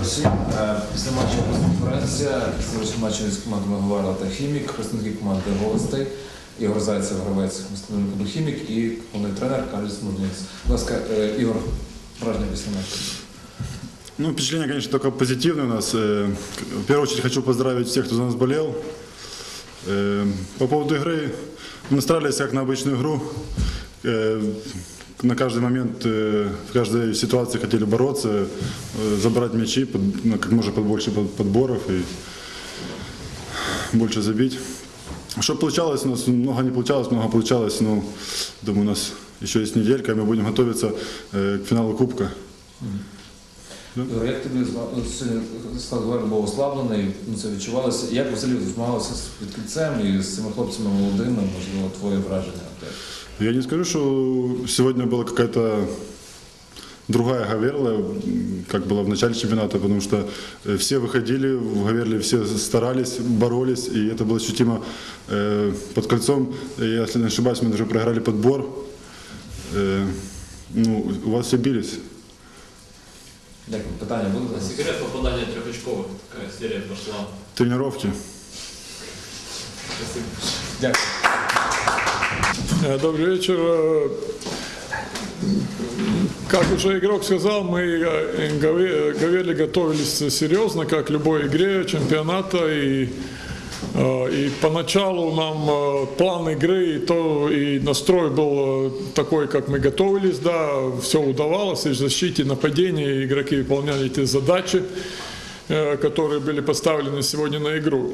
Всім е, після матчу прес-конференція, після матчу з командами Гварда та Хімік, представники команди гостей, Ігор Зайцев, гравець міського клубу Хімік і головний тренер Карліс Мурніц. Будь ласка, е, Ігор, враження після матчу. Ну, впечатление, конечно, только позитивное у нас. Э, В первую очередь хочу поздравить всех, кто за нас болел. Э, По поводу игры, мы старались как на обычную игру. Э, На каждый момент, э, в каждой ситуации хотели бороться, э, забрать мячи, под- ну, как можно побольше под- подборов и больше забить. Что получалось у нас, много не получалось, много получалось, но думаю, у нас еще есть неделька, и мы будем готовиться э, к финалу Кубка. Ігор, як тобі зма- ну, сьогодні склад Гварда був ослаблений, ну, це відчувалося. Як взагалі змагалися з відкриттям і з цими хлопцями молодими, можливо, твоє враження? Опять? Я не скажу, что сегодня была какая-то другая Гаверла, как было в начале чемпионата, потому что э, все выходили в Гаверле, все старались, боролись, и это было ощутимо э, под кольцом. Я, если не ошибаюсь, мы даже проиграли подбор. Э, Ну, у вас все бились. Як питання буде? Секрет попадания трехочковых. Такая серия пошла. Тренировки. Спасибо. Дякую. Э, Добрый вечер. Э, Как уже игрок сказал, мы э, Гаверли готовились серьезно, как любой игре чемпионата. И, и поначалу нам план игры и, то, и настрой был такой, как мы готовились. Да, все удавалось, и в защите, и нападении игроки выполняли эти задачи которые были поставлены сегодня на игру.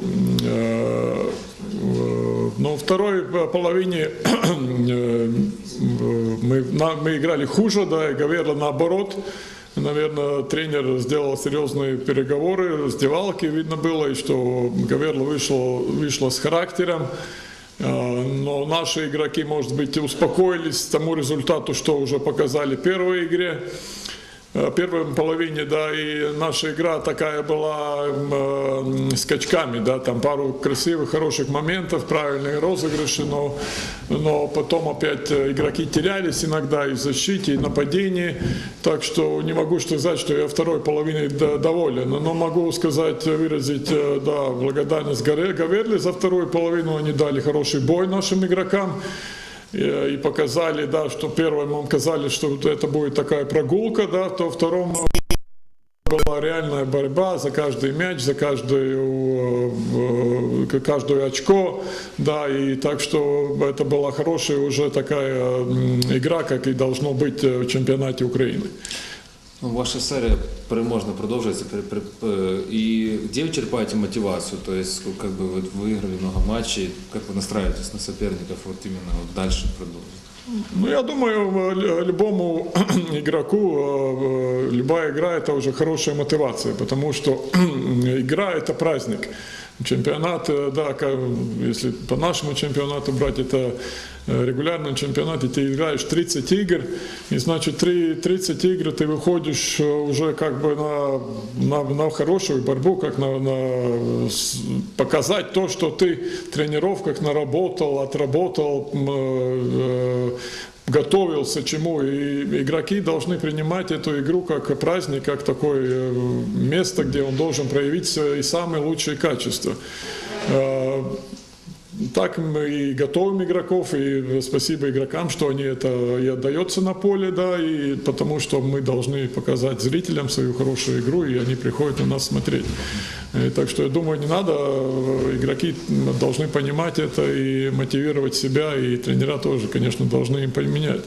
Э, э, во второй половине э, мы, мы играли хуже, да, и Гаверла наоборот. Наверное, тренер сделал серьезные переговоры, раздевалки видно было, и что Гаверла вышло, вышло с характером. Э, Но наши игроки, может быть, успокоились тому результату, что уже показали в первой игре. Э, первой половине, да, и наша игра такая была э, скачками, да, там пару красивых, хороших моментов, правильные розыгрыши, но, но потом опять э, игроки терялись иногда и в защите, и в нападении, так что не могу сказать, что я второй половиной д- доволен, но могу сказать, выразить, э, да, благодарность Гаверли за вторую половину, они дали хороший бой нашим игрокам, и показали, да, что первым нам казали, что это будет такая прогулка, да, то втором была реальная борьба за каждый мяч, за каждую, э, каждое очко, да, и так что это была хорошая уже такая игра, как и должно быть э, в чемпионате Украины. Ну, ваша серия переможно э, И где вы черпаете мотивацию? То есть, как бы вы выиграли много матчей, как вы настраиваетесь на соперников вот именно вот дальше продолжить? Ну, я думаю, лю- любому игроку э, любая игра это уже хорошая мотивация, потому что игра это праздник. Чемпионат, э, да, если по нашему чемпионату брать, это э, регулярный чемпионат, и ты играешь 30 игр, и значит три- 30 игр ты выходишь э, уже как бы на, на, на хорошую борьбу, как на, на показать то, что ты в тренировках наработал, отработал, э, готовился чему. И игроки должны принимать эту игру как праздник, как такое э, место, где он должен проявить свои самые лучшие качества. Так мы и готовим игроков, и спасибо игрокам, что они это и отдается на поле, да, и потому что мы должны показать зрителям свою хорошую игру, и они приходят на нас смотреть. Э, Так что я думаю, не надо, э, игроки должны понимать это и мотивировать себя, и тренера тоже, конечно, должны им поменять.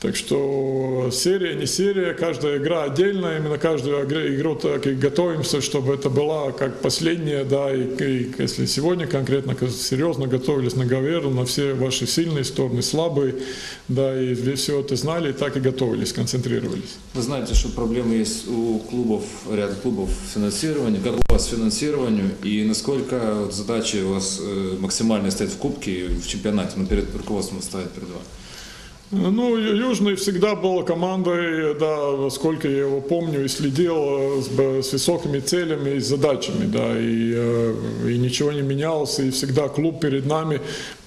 Так что серия, не серия, каждая игра отдельная, именно каждую игру, так и готовимся, чтобы это была как последняя, да, и, и если сегодня конкретно серьезно готовились на Гаверу, на все ваши сильные стороны, слабые, да, и все это знали, и так и готовились, концентрировались. Вы знаете, что проблемы есть у клубов, ряд клубов с финансированием. Как у вас с финансированием и насколько задачи у вас э, максимально стоят в кубке в чемпионате, ну, перед руководством ставят перед вами? Ну, Южный всегда был командой, да, сколько я его помню, и следил с, с высокими целями и задачами, да, и, э, и ничего не менялось, и всегда клуб перед нами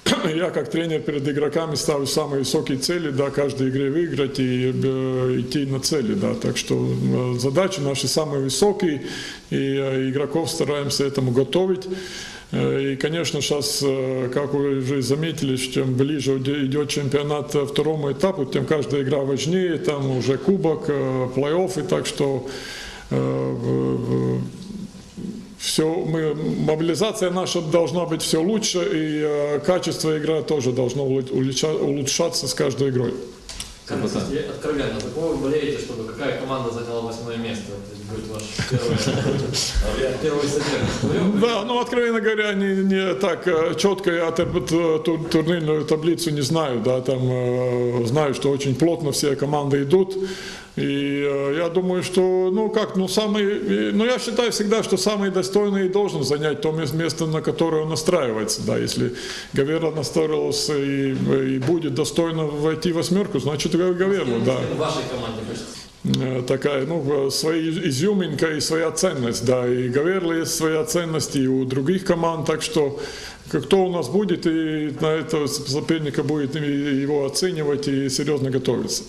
я как тренер перед игроками ставлю самые высокие цели, да, каждой игре выиграть и э, идти на цели, да, так что э, задачи наши самые высокие, и э, игроков стараемся этому готовить. Э, И, конечно, сейчас, как вы уже заметили, чем ближе иде- идет чемпионат э, второму этапу, тем каждая игра важнее, там уже кубок, э, плей-офф, и так что все, мы, мобилизация наша должна быть все лучше, и э, качество игры тоже должно улучша- улучша- улучшаться с каждой игрой. Скажите, если откровенно, за кого вы болеете, чтобы какая команда заняла восьмое место? То есть будет ваш первый, первый соперник. Да, ну, откровенно говоря, не, не так э, четко я ту- турнирную таблицу не знаю, да, там э, знаю, что очень плотно все команды идут, и э, я думаю, что, ну, как, ну, самый, э, ну, я считаю всегда, что самый достойный должен занять то мес- место, на которое он настраивается, да, если Гавера настроился и, и будет достойно войти в восьмерку, значит, Гаверло, да. В вашей команде э, такая, ну, своя изюминка и своя ценность, да, и Гаверла есть своя ценность и у других команд, так что кто у нас будет, и на этого соперника будет его оценивать и серьезно готовиться.